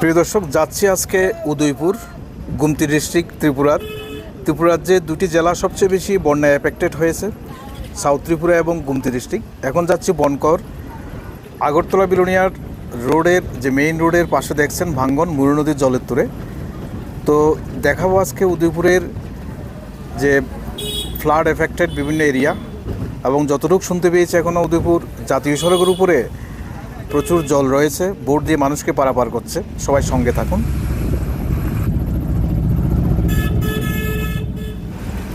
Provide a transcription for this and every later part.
প্রিয় দর্শক, যাচ্ছি আজকে উদয়পুর, গুমতি ডিস্ট্রিক্ট, ত্রিপুরার। ত্রিপুরার যে দুটি জেলা সবচেয়ে বেশি বন্যায় এফেক্টেড হয়েছে সাউথ ত্রিপুরা এবং গুমতি ডিস্ট্রিক্ট। এখন যাচ্ছি বনকর, আগরতলা বিলোনিয়ার রোডের, যে মেইন রোডের পাশে দেখছেন ভাঙ্গন মুরু নদীর জলের তোরে। তো দেখাবো আজকে উদয়পুরের যে ফ্লাড এফেক্টেড বিভিন্ন এরিয়া এবং যতটুকু শুনতে পেয়েছি এখনও উদয়পুর জাতীয় সড়কের উপরে প্রচুর জল রয়েছে বোর্ড দিয়ে মানুষকে পারাপার করছে। সবাই সঙ্গে থাকুন।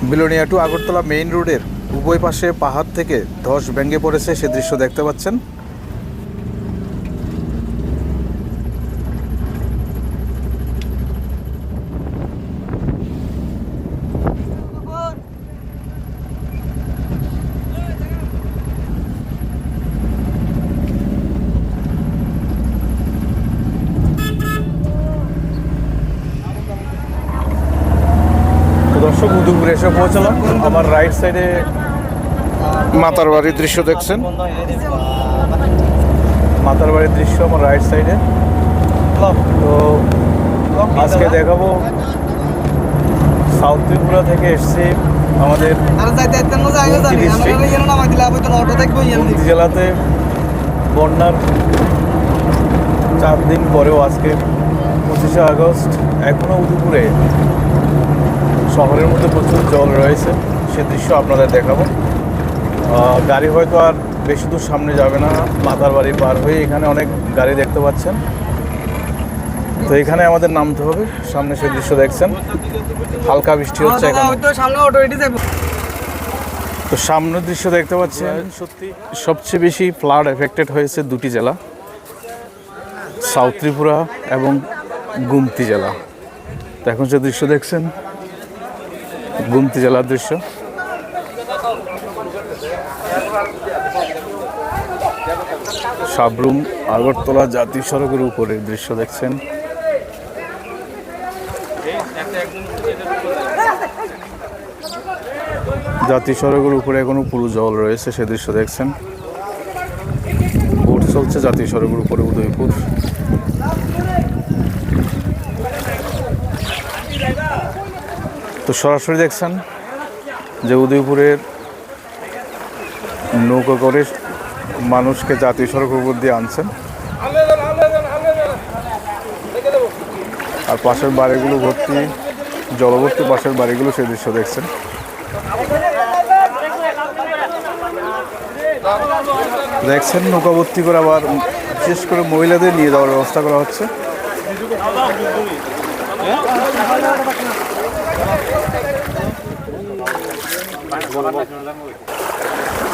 বিলোনিয়া টু আগরতলা মেইন রোডের উভয় পাশে পাহাড় থেকে ধস ভেঙে পড়েছে, সে দৃশ্য দেখতে পাচ্ছেন তো দর্শক উদয়পুরে এসে পৌঁছলাম। আমার রাইট সাইডে মাতার বাড়ির দৃশ্য দেখছেন? মাতার বাড়ির দৃশ্য আমার রাইট সাইডে তো আজকে দেখাবো সাউথ ত্রিপুরা থেকে এসছি আমাদের জেলাতে বন্যার চার দিন পরেও আজকে পঁচিশে আগস্ট এখনও উদয়পুরে শহরের মধ্যে প্রচুর জল রয়েছে সে দৃশ্য আপনাদের দেখাবো। গাড়ি হয়তো আর বেশি দূর সামনে যাবে না মাতার বাড়ি পার হয়ে এখানে অনেক গাড়ি দেখতে পাচ্ছেন। তো এখানে আমাদের নামতে হবে সামনে সে দৃশ্য দেখছেন। হালকা বৃষ্টি হচ্ছে তো সামনের দৃশ্য দেখতে পাচ্ছেন সত্যি সবচেয়ে বেশি ফ্লাড এফেক্টেড হয়েছে দুটি জেলা সাউথ ত্রিপুরা এবং গুমতি জেলা। তো এখন যে দৃশ্য দেখছেন। গুমতি জেলার দৃশ্য। সাবরুম আগরতলা জাতীয় সড়কের উপরে দৃশ্য দেখছেন। জাতীয় সড়কের উপরে এখনও পুরো জল রয়েছে, সে দৃশ্য দেখছেন। বোট চলছে জাতীয় সড়কের উপরে উদয়পুর। তো সরাসরি দেখছেন যে উদয়পুরের নৌকা করে মানুষকে জাতীয় সড়ক উপর দিয়ে আনছেন। আর পাশের বাড়িগুলো ভর্তি জলভর্তি পাশের বাড়িগুলো সেই দৃশ্য দেখছেন। দেখছেন নৌকা ভর্তি করে আবার বিশেষ করে মহিলাদের নিয়ে যাওয়ার ব্যবস্থা করা হচ্ছে।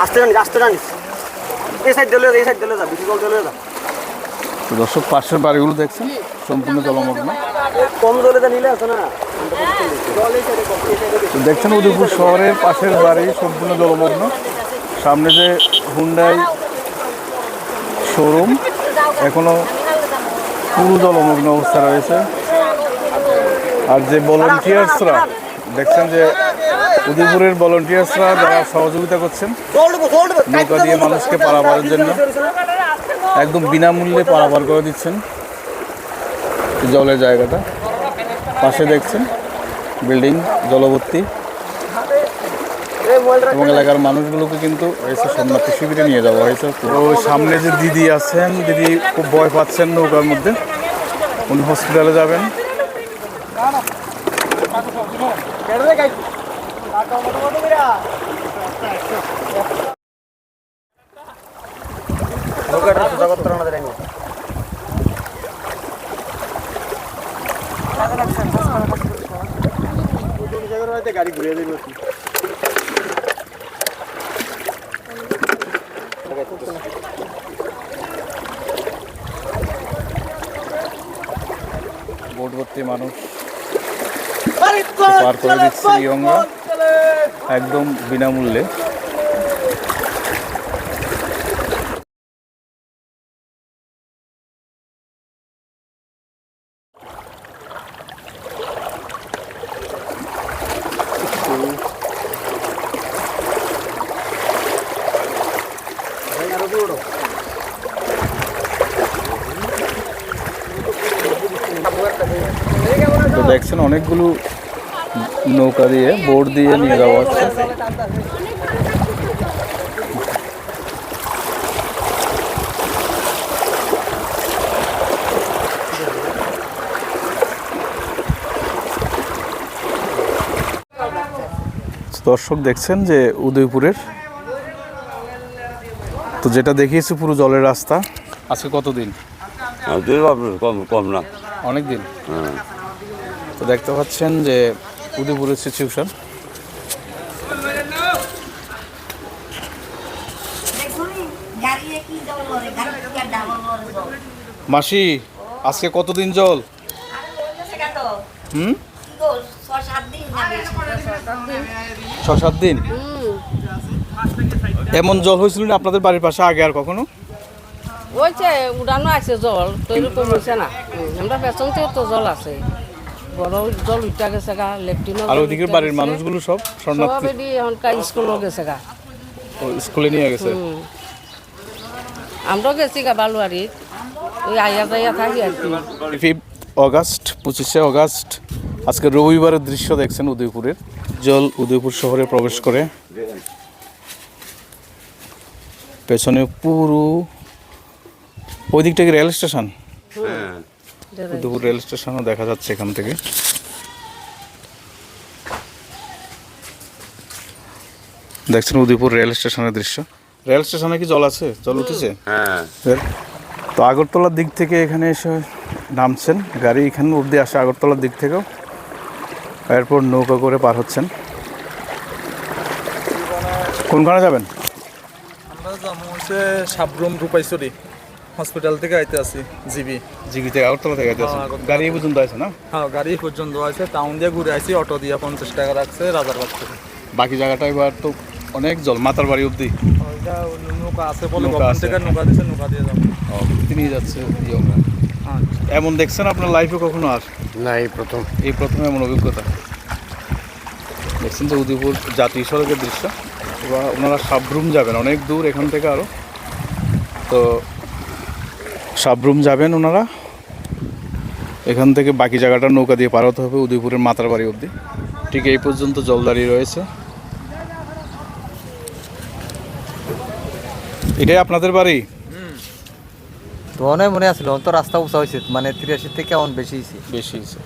আস্তে জানিস আস্তে জানিস এই সাইড দিলে এই সাইড দিলে যা বেশি জল দিলে যা। তো দর্শক পাশের বাড়িগুলো দেখছেন সম্পূর্ণ জলমগ্ন। কম জলে যা নিলে আছে না? দেখছেন উদয়পুর শহরের পাশের বাড়ি সম্পূর্ণ জলমগ্ন। সামনে যে হুন্ডাই শোরুম এখনও পুরো জলমগ্ন অবস্থা রয়েছে। আর যে ভলেন্টিয়ার্সরা দেখছেন যে উদয়পুরের ভলেন্টিয়ার্সরা যারা সহযোগিতা করছেন, নৌকা দিয়ে মানুষকে পারাপারের জন্য একদম বিনামূল্যে পারাপার করে দিচ্ছেন। জলের জায়গাটা পাশে দেখছেন বিল্ডিং জলবর্তী। এবং এলাকার মানুষগুলোকে কিন্তু শরণার্থী শিবিরে নিয়ে যাওয়া হয়েছে তো সামনে যে দিদি আছেন, দিদি খুব ভয় পাচ্ছেন নৌকার মধ্যে। উনি হসপিটালে যাবেন। গাড়ি দেবে বোট ভর্তি মানুষ পার করে দিচ্ছে ইয়ংরা একদম বিনামূল্যে। দেখছেন অনেকগুলো নৌকা দিয়ে বোট দিয়ে নিয়ে যাওয়া হচ্ছে। দর্শক দেখছেন যে উদয়পুরের তো যেটা দেখিয়েছি পুরো জলের রাস্তা। আজকে কতদিন? কম কম না। অনেক দিন হ্যাঁ। তো দেখতে পাচ্ছেন যে উদয়পুরের সিচুয়েশন মাসি, আজকে কতদিন জল? হুম? ছ সাত দিন। এমন জল হয়েছিল না আপনাদের বাড়ির পাশে আগে আর কখনো? হয়েছে উড়ানো আছে জল, তো এরকম না। আমরা পেছন তো জল আছে। বড় জল উঠা গেছে গা লেফটিনও আর বাড়ির মানুষগুলো সব সব শরণার্থী এডি এখনকার স্কুলও গেছে গা। স্কুলে নিয়ে গেছে? আমরাও গেছি গা বালুয়ারিত ওই আইয়া যাইয়া থাকি আর কি। ফিফথ অগাস্ট পঁচিশে অগাস্ট আজকে রবিবারের দৃশ্য দেখছেন উদয়পুরের। জল উদয়পুর শহরে প্রবেশ করে। পেছনে পুরো ওই দিকটা কি রেল স্টেশন? উদয়পুর রেল স্টেশনও দেখা যাচ্ছে এখান থেকে। দেখছেন উদয়পুর রেল স্টেশনের দৃশ্য। রেল স্টেশনে কি জল আছে? জল উঠেছে? হ্যাঁ। তো আগরতলার দিক থেকে এখানে এসে নামছেন। গাড়ি এখানে অবধি আসে আগরতলার দিক থেকেও। এরপর নৌকা করে পার হচ্ছেন। কোনখানে যাবেন? আমরা যাব হচ্ছে সাবরুম রূপাইছড়ি। হসপিটাল থেকে আইতে আছি জিবি। জিবি থেকে আগরতলা থেকে যেতে আছেন। হ্যাঁ, গাড়ি পর্যন্ত আছে না? হ্যাঁ গাড়ি পর্যন্ত আছে টাউন দিয়ে ঘুরে আসি অটো দিয়ে পঞ্চাশ টাকা রাখছে রাজারবাগ থেকে। বাকি জায়গাটা এবার তো অনেক জল মাতার বাড়ি অবধি। নৌকা আছে বলে গভর্নমেন্ট আছে। থেকে নৌকা দিয়েছে নৌকা দিয়ে যাব। নিয়ে যাচ্ছে হ্যাঁ এমন দেখছেন আপনার লাইফে কখনো আর? না এই প্রথম। এই প্রথম এমন অভিজ্ঞতা। দেখছেন যে উদয়পুর জাতীয় সড়কের দৃশ্য। এবার ওনারা সাবরুম যাবেন অনেক দূর এখান থেকে আরও তো সাবরুম যাবেন ওনারা। এখান থেকে বাকি জায়গাটা নৌকা দিয়ে পার হতে হবে উদয়পুরের মাতার বাড়ি অবধি। ঠিক এই পর্যন্ত জল দাঁড়িয়ে রয়েছে। এটাই আপনাদের বাড়ি? তো অনেক মনে আসলো অন্ত রাস্তা উঁচা হয়েছে মানে তিরাশি থেকে অন বেশি হয়েছে। বেশি হয়েছে।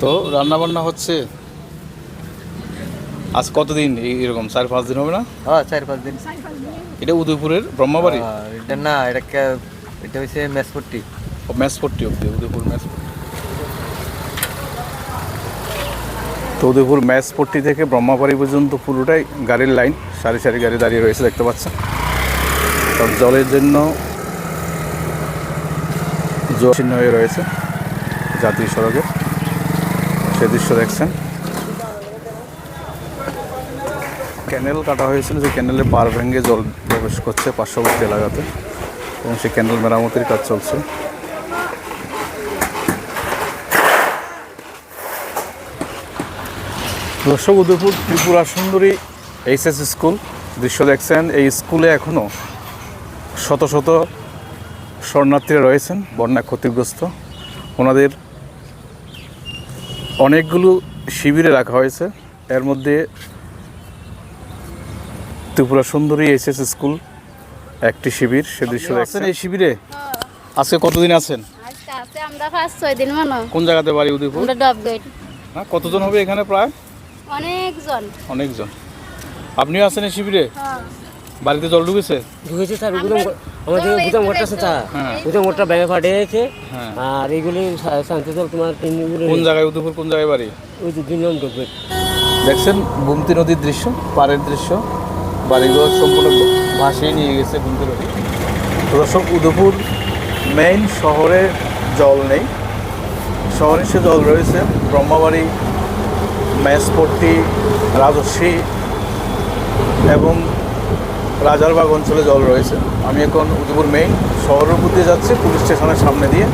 তো রান্না বান্না হচ্ছে? আজ কতদিন এই- এরকম? চার পাঁচ দিন হবে না? হ্যাঁ চার পাঁচ দিন। এটা উদয়পুরের ব্রহ্মাবাড়ি? এটা না এটা এটা হচ্ছে মেসপট্টি ও ম্যাচপট্টি অব্দি উদয়পুর ম্যাচপট্টি তো উদয়পুর ম্যাচপট্টি থেকে ব্রহ্মাবাড়ি পর্যন্ত পুরোটাই গাড়ির লাইন সারি সারি গাড়ি দাঁড়িয়ে রয়েছে দেখতে পাচ্ছেন? সব জলের জন্য জল হয়ে রয়েছে জাতীয় সড়কে। সে দৃশ্য দেখছেন। ক্যানেল কাটা হয়েছিল, যে ক্যানেলে পার ভেঙে জল প্রবেশ করছে পার্শ্ববর্তী এলাকাতে এবং সেই ক্যানেল মেরামতির কাজ চলছে। দর্শক, উদয়পুর ত্রিপুরা সুন্দরী এইচএস স্কুল দৃশ্য দেখছেন, এই স্কুলে এখনও শত শত শরণার্থীরা রয়েছেন, বন্যা ক্ষতিগ্রস্ত। ওনাদের অনেকগুলো শিবিরে রাখা হয়েছে। এর মধ্যে ত্রিপুরা সুন্দরী এইচএস স্কুল একটি শিবির সে দৃশ্য দেখছেন। এই শিবিরে? আজকে কতদিন আছেন? আমরা পাঁচ ছয় দিন মানো কোন জায়গাতে বাড়ি উদয়পুর? আমরা গেট কতজন হবে এখানে প্রায়? অনেকজন। অনেকজন। আপনিও আছেন এই শিবিরে? হ্যাঁ। বাড়িতে জল ঢুকেছে? ঢুকেছে স্যার গুদাম আমাদের গুদাম ঘরটা আছে তা হ্যাঁ। গুদাম ঘরটা ব্যাগে ফাটিয়েছে হ্যাঁ। আর এইগুলি শা- শান্তিজল তোমার কোন জায়গায় উদয়পুর কোন জায়গায় বাড়ি? ওই যে দুই নম্বর দেখছেন গুমতি নদীর দৃশ্য পাড়ের দৃশ্য। বাড়িঘর সম্পূর্ণ ভাসিয়ে নিয়ে গেছে গুমতি নদী তো দর্শক, উদয়পুর মেইন শহরে জল নেই। শহরে সে জল রয়েছে। ব্রহ্মাবাড়ি ম্যাসপট্টি রাজস্বী এবং রাজারবাগ অঞ্চলে জল রয়েছে। আমি এখন উদয়পুর মেইন শহরের দিয়ে যাচ্ছি, পুলিশ স্টেশনের সামনে দিয়ে।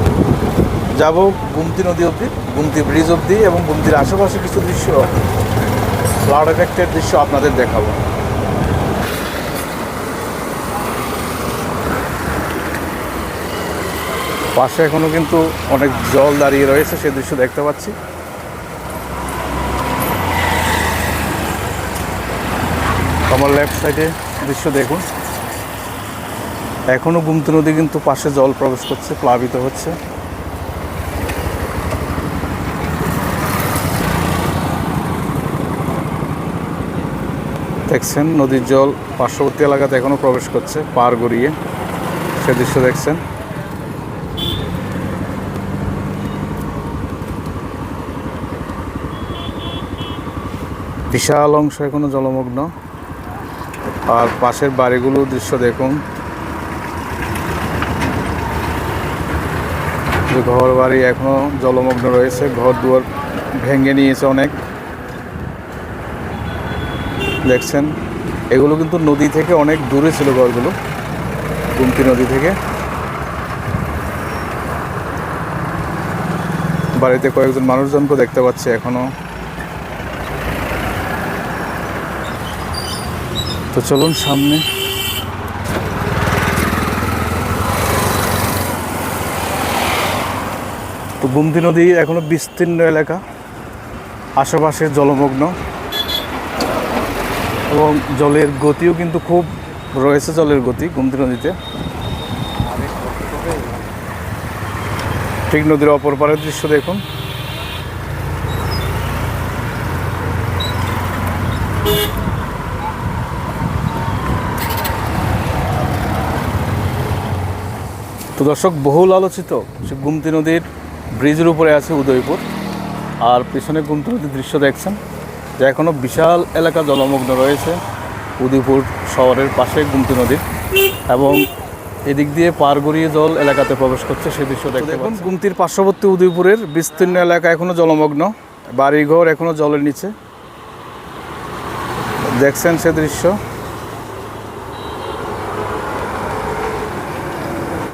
যাব গুমতি নদী অবধি, গুমতি ব্রিজ অবধি এবং গুমতির আশেপাশে কিছু দৃশ্য। ফ্লাড এফেক্টের দৃশ্য আপনাদের দেখাবো। পাশে এখনও কিন্তু অনেক জল দাঁড়িয়ে রয়েছে, সে দৃশ্য দেখতে পাচ্ছি। আমার লেফট সাইডে দৃশ্য দেখুন। এখনও গুমতি নদী কিন্তু পাশে জল প্রবেশ করছে, প্লাবিত হচ্ছে। দেখছেন, নদীর জল পার্শ্ববর্তী এলাকাতে এখনও প্রবেশ করছে, পার গড়িয়ে। সে দৃশ্য দেখছেন। বিশাল অংশ এখনও জলমগ্ন। আর পাশের বাড়িগুলো দৃশ্য দেখুন। ঘর বাড়ি এখনও জলমগ্ন রয়েছে, ঘর দুয়ার ভেঙে নিয়েছে অনেক। দেখছেন? এগুলো কিন্তু নদী থেকে অনেক দূরে ছিল ঘরগুলো গুমতি নদী থেকে। বাড়িতে কয়েকজন মানুষজনকে দেখতে পাচ্ছি এখনও। তো চলুন সামনে। তো গুমতি নদী এখনও বিস্তীর্ণ এলাকা, আশেপাশে জলমগ্ন। এবং জলের গতিও কিন্তু খুব, রয়েছে জলের গতি গুমতি নদীতে। ঠিক নদীর অপর পারের দৃশ্য দেখুন। তো দর্শক বহুল আলোচিত সে গুমতি নদীর ব্রিজের উপরে আছে উদয়পুর। আর পিছনে গুমতি নদীর দৃশ্য দেখছেন যে এখনও বিশাল এলাকা জলমগ্ন রয়েছে উদয়পুর শহরের পাশে গুমতি নদীর। এবং এদিক দিয়ে পার গড়িয়ে জল এলাকাতে প্রবেশ করছে সেই দৃশ্য দেখতে দেখুন গুমতির পার্শ্ববর্তী উদয়পুরের বিস্তীর্ণ এলাকা এখনও জলমগ্ন বাড়িঘর এখনও জলের নিচে। দেখছেন সে দৃশ্য।